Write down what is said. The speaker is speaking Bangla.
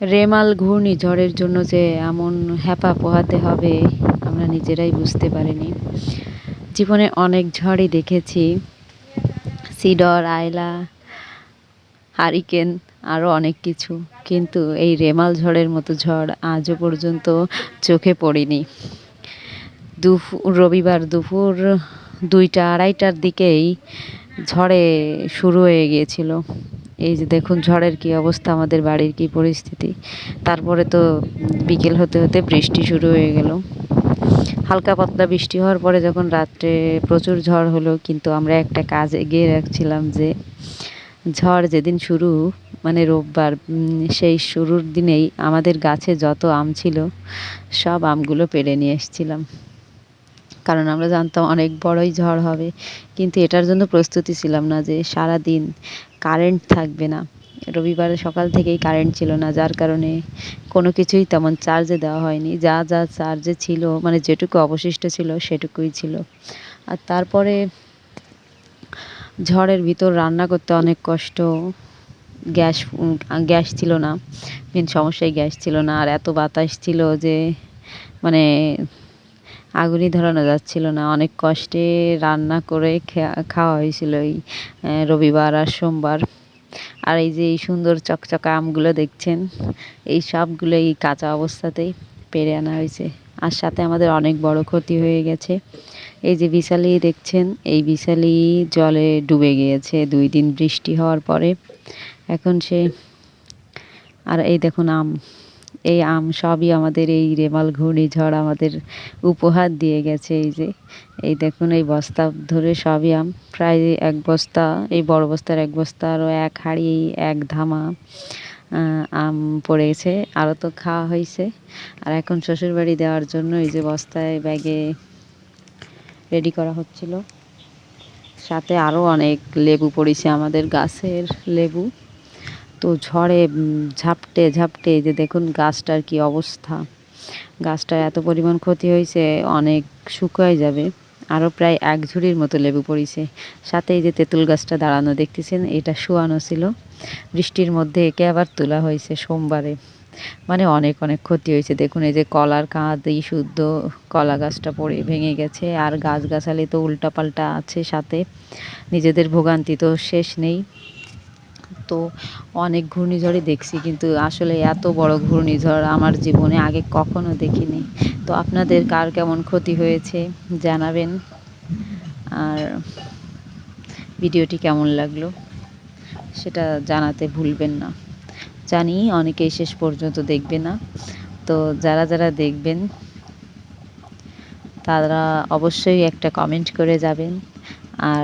রেমাল ঘূর্ণিঝড়ের জন্য যে এমন হ্যাপা পোহাতে হবে, আমরা নিজেরাই বুঝতে পারিনি। জীবনে অনেক ঝড়ই দেখেছি। সিডর, আয়লা, হারিকেন, আরও অনেক কিছু। কিন্তু এই রেমাল ঝড়ের মতো ঝড় আজও পর্যন্ত চোখে পড়েনি। দুপুর রবিবার দুপুর দুইটা আড়াইটার দিকেই ঝড়ে শুরু হয়ে গিয়েছিল। এই যে দেখুন ঝড়ের কি অবস্থা, আমাদের বাড়ির কি পরিস্থিতি। তারপরে তো বিকেল হতে হতে বৃষ্টি শুরু হয়ে গেল। হালকা পাতলা বৃষ্টি হওয়ার পরে যখন রাত্রে প্রচুর ঝড় হলো, কিন্তু আমরা একটা কাজ এগিয়ে রাখছিলাম যে, ঝড় যেদিন শুরু মানে রোববার সেই শুরুর দিনেই আমাদের গাছে যত আম ছিল, সব আমগুলো পেড়ে নিয়ে এসেছিলাম। কারণ আমরা জানতাম অনেক বড়ই ঝড় হবে। কিন্তু এটার জন্য প্রস্তুতি ছিলাম না যে সারা দিন কারেন্ট থাকবে না। রবিবারে সকাল থেকেই কারেন্ট ছিল না, যার কারণে কোনো কিছুই তেমন চার্জে দেওয়া হয়নি। যা যা চার্জে ছিল মানে যেটুকু অবশিষ্ট ছিল সেটুকুই ছিল। আর তারপরে ঝড়ের ভিতর রান্না করতে অনেক কষ্ট। গ্যাস গ্যাস ছিল না। মেন সমস্যাই গ্যাস ছিল না। আর এত বাতাস ছিল যে মানে আগুনই ধরানো যাচ্ছিল না। অনেক কষ্টে রান্না করে খাওয়া হয়েছিল এই রবিবার আর সোমবার। আর এই যে এই সুন্দর চকচকা আমগুলো দেখছেন, এই সবগুলো এই কাঁচা অবস্থাতেই পেরে আনা হয়েছে। আর সাথে আমাদের অনেক বড় ক্ষতি হয়ে গেছে। এই যে বিশালি দেখছেন, এই বিশালি জলে ডুবে গিয়েছে। দুই দিন বৃষ্টি হওয়ার পরে এখন সে, আর এই দেখুন আম। এই আম সবই আমাদের এই রেমাল ঘূর্ণিঝড় আমাদের উপহার দিয়ে গেছে, এই যে। এই দেখুন, এই বস্তা ধরে সবই আম। প্রায় এক বস্তা, এই বড় বস্তার এক বস্তা, আরও এক হাঁড়ি এক ধামা আম পড়েছে। আরও তো খাওয়া হয়েছে। আর এখন শ্বশুরবাড়ি দেওয়ার জন্য এই যে বস্তায় ব্যাগে রেডি করা হচ্ছিল। সাথে আরও অনেক লেবু পড়েছে আমাদের গাছের লেবু। তো ঝড়ে ঝাপটে ঝাপটে যে দেখুন গাছটার কি অবস্থা। গাছটার এত পরিমাণ ক্ষতি হয়েছে, অনেক শুকায় যাবে। আরও প্রায় এক ঝুড়ির মতো লেবু পড়েছে। সাথে এই যে তেঁতুল গাছটা দাঁড়ানো দেখতেছেন, এটা শোয়ানো ছিল। বৃষ্টির মধ্যে একে আবার তোলা হয়েছে সোমবারে। মানে অনেক অনেক ক্ষতি হয়েছে। দেখুন এই যে কলার কাঁধেই শুদ্ধ কলা গাছটা পড়ে, ভেঙে গেছে। আর গাছগাছালি তো উল্টাপাল্টা আছে সাথে। নিজেদের ভোগান্তি তো শেষ নেই। তো অনেক ঘূর্ণিঝড়ই দেখছি, কিন্তু আসলে এত বড় ঘূর্ণিঝড় আমার জীবনে আগে কখনো দেখিনি। তো আপনাদের কার কেমন ক্ষতি হয়েছে জানাবেন। আর ভিডিওটি কেমন লাগল সেটা জানাতে ভুলবেন না। জানি অনেকেই শেষ পর্যন্ত দেখবে না। তো যারা যারা দেখবেন, তারা অবশ্যই একটা কমেন্ট করে যাবেন। আর